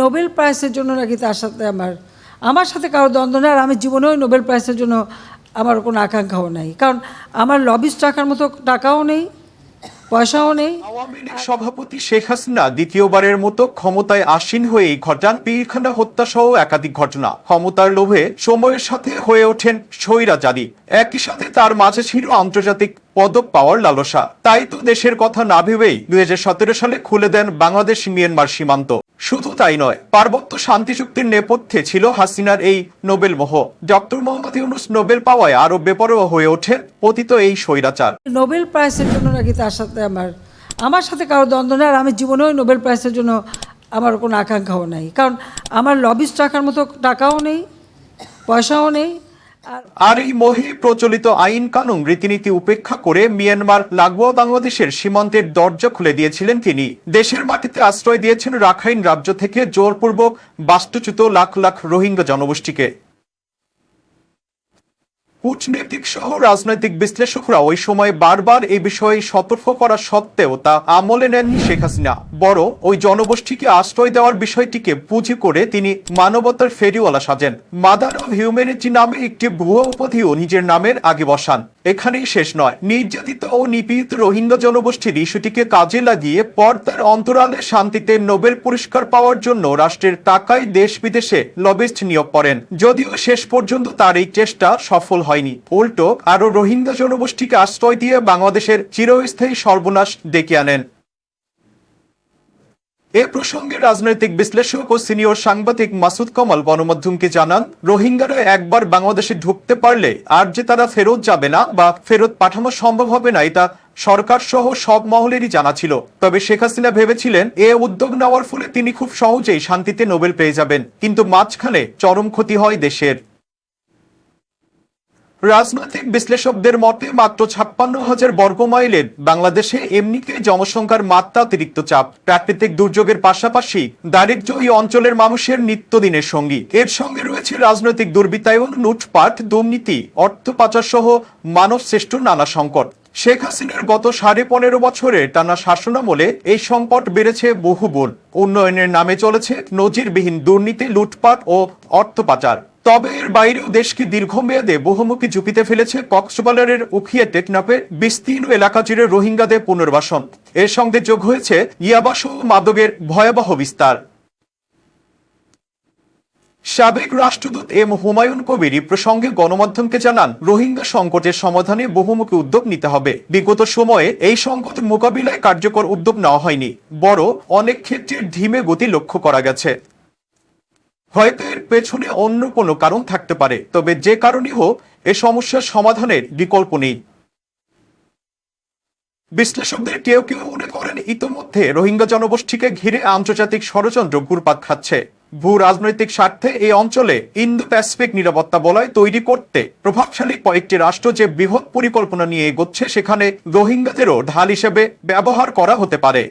Nobel প্রাইজের জন্য নাকি তার সাথে আমার আমার সাথে কারও দ্বন্দ্ব নেই, আর আমি জীবনেও নোবেল প্রাইজের জন্য আমার কোনো আকাঙ্ক্ষাও নাই। কারণ আমার লবিস টাকার মতো টাকাও নেই, পয়সাও নেই। সভাপতি শেখ হাসিনা দ্বিতীয়বারের মতো ক্ষমতায় আসীন হয়েই ঘটান পীরখানা হত্যা সহ একাধিক ঘটনা। ক্ষমতার লোভে সময়ের সাথে হয়ে ওঠেন স্বৈরাচারী। একই সাথে তার মাঝে ছিল আন্তর্জাতিক পদক পাওয়ার লালসা। তাই তো দেশের কথা না ভেবেই দুই হাজার সতেরো সালে খুলে দেন বাংলাদেশ মিয়ানমার সীমান্ত। শুধু তাই নয়, পার্বত্য শান্তি চুক্তির নেপথ্যে ছিল হাসিনার এই নোবেল মোহ। ডক্টর মোহাম্মদ ইউনুস নোবেল পাওয়ায় আরও বেপরোয়া হয়ে ওঠে পতিত এই স্বৈরাচার। নোবেল প্রাইজের জন্য নাকি তার সাথে আমার আমার সাথে কারও দ্বন্দ্ব নেই আর আমি জীবনেও নোবেল প্রাইজের জন্য আমার কোনো আকাঙ্ক্ষাও নাই। কারণ আমার লবিস টাকার মতো টাকাও নেই, পয়সাও নেই আর এই মহি প্রচলিত আইন কানুন রীতিনীতি উপেক্ষা করে মিয়ানমার লাগোয়া বাংলাদেশের সীমান্তের দরজা খুলে দিয়েছিলেন তিনি। দেশের মাটিতে আশ্রয় দিয়েছেন রাখাইন রাজ্য থেকে জোরপূর্বক বাস্তুচ্যুত লাখ লাখ রোহিঙ্গা জনগোষ্ঠীকে। কূটনৈতিক সহ রাজনৈতিক বিশ্লেষকরা ওই সময় বারবার এই বিষয়ে সতর্ক করা সত্ত্বেও তা আমলে নেননি শেখ হাসিনা। বড় ওই জনগোষ্ঠীকে আশ্রয় দেওয়ার বিষয়টিকে পুঁজি করে তিনি মানবতার ফেরিওয়ালা সাজেন। মাদার অব হিউম্যানিটি নামে একটি ভুয়া উপাধিও নিজের নামের আগে বসান। এখানেই শেষ নয়। নির্যাতিত ও নিপীড়িত রোহিঙ্গা জনগোষ্ঠীর ইস্যুটিকে কাজে লাগিয়ে পর্দার অন্তরালে শান্তিতে নোবেল পুরস্কার পাওয়ার জন্য রাষ্ট্রের টাকায় দেশ বিদেশে লবিস্ট নিয়োগ করেন। যদিও শেষ পর্যন্ত তার এই চেষ্টা সফল হয়নি। উল্টো, আরও রোহিঙ্গা জনগোষ্ঠীকে আশ্রয় দিয়ে বাংলাদেশের চিরস্থায়ী সর্বনাশ ডেকে আনেন। এ প্রসঙ্গে রাজনৈতিক বিশ্লেষক ও সিনিয়র সাংবাদিক মাসুদ কামাল গণমাধ্যমকে জানান, রোহিঙ্গারা একবার বাংলাদেশে ঢুকতে পারলে আর যে তারা ফেরত যাবে না বা ফেরত পাঠানো সম্ভব হবে না, এটা সরকার সহ সব মহলেরই জানা ছিল। তবে শেখ হাসিনা ভেবেছিলেন, এ উদ্যোগ নেওয়ার ফলে তিনি খুব সহজেই শান্তিতে নোবেল পেয়ে যাবেন। কিন্তু মাঝখানে চরম ক্ষতি হয় দেশের। রাজনৈতিক বিশ্লেষকদের মতে মাত্র ছাপ্পান্ন হাজার বর্গমাইলের বাংলাদেশে এমনিতে জনসংখ্যার মাত্রা অতিরিক্ত চাপ। প্রাকৃতিক দুর্যোগের পাশাপাশি দারিদ্র্য এই অঞ্চলের মানুষের নিত্যদিনের সঙ্গী। এর সঙ্গে রয়েছে রাজনৈতিক দুর্বৃত্তায়ন, লুটপাট, দুর্নীতি, অর্থ পাচার সহ মানব শ্রেষ্ঠ নানা সংকট। শেখ হাসিনার গত সাড়ে পনেরো বছরে টানা শাসনামলে এই সংকট বেড়েছে বহুগুণ। উন্নয়নের নামে চলেছে নজিরবিহীন দুর্নীতি, লুটপাট ও অর্থ পাচার। তবে এর বাইরেও দেশকে দীর্ঘমেয়াদে বহুমুখী ঝুঁকিতে ফেলেছে কক্সবাজারের উখিয়া টেকনাফের বিস্তীর্ণ এলাকা জুড়ে রোহিঙ্গাদের পুনর্বাসন। এর সঙ্গে যোগ হয়েছে ইয়াবাস ও মাদকের ভয়াবহ বিস্তার। সাবেক রাষ্ট্রদূত এম হুমায়ুন কবির প্রসঙ্গে গণমাধ্যমকে জানান, রোহিঙ্গা সংকটের সমাধানে বহুমুখী উদ্যোগ নিতে হবে। বিগত সময়ে এই সংকট মোকাবিলায় কার্যকর উদ্যোগ নেওয়া হয়নি বড় অনেক ক্ষেত্রে ধীমে গতি লক্ষ্য করা গেছে। হয়তো এর পেছনে অন্য কোনো কারণ থাকতে পারে, তবে যে কারণই হোক, এ সমস্যার সমাধানের বিকল্প নেই। বিশ্লেষকদের কেউ কেউ মনে করেন ইতোমধ্যে রোহিঙ্গা জনগোষ্ঠীকে ঘিরে আন্তর্জাতিক ষড়যন্ত্র ঘুরপাক খাচ্ছে। ভূ রাজনৈতিক স্বার্থে এই অঞ্চলে ইন্দো প্যাসিফিক নিরাপত্তা বলয় তৈরি করতে প্রভাবশালী কয়েকটি রাষ্ট্র যে বৃহৎ পরিকল্পনা নিয়ে এগোচ্ছে, সেখানে রোহিঙ্গাদেরও ঢাল হিসেবে ব্যবহার করা হতে পারে।